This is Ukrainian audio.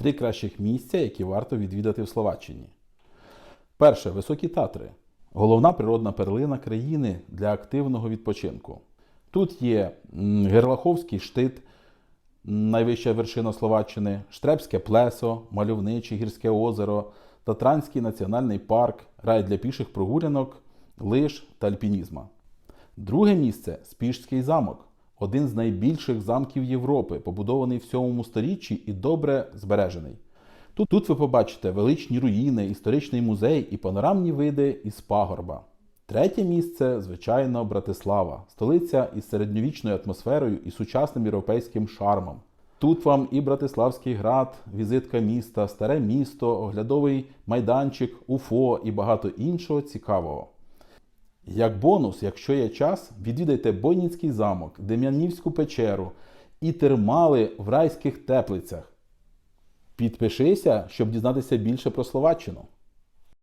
Три кращих місця, які варто відвідати в Словаччині. Перше високі татри. Головна природна перлина країни для активного відпочинку. Тут є Герлаховський штит, найвища вершина Словаччини, Штребське плесо, мальовниче гірське озеро, Татранський національний парк, рай для піших прогулянок, лиж та альпінізма. Друге місце Спішський замок, один з найбільших замків Європи, побудований в 7 сторіччі і добре збережений. Тут, тут ви побачите величні руїни, історичний музей і панорамні види із пагорба. Третє місце, звичайно, Братислава, столиця із середньовічною атмосферою і сучасним європейським шармом. Тут вам і Братиславський град, візитка міста, старе місто, оглядовий майданчик, УФО і багато іншого цікавого. Як бонус, якщо є час, відвідайте Бойнінський замок, Дем'янівську печеру і термали в райських теплицях. Підпишися, щоб дізнатися більше про Словаччину.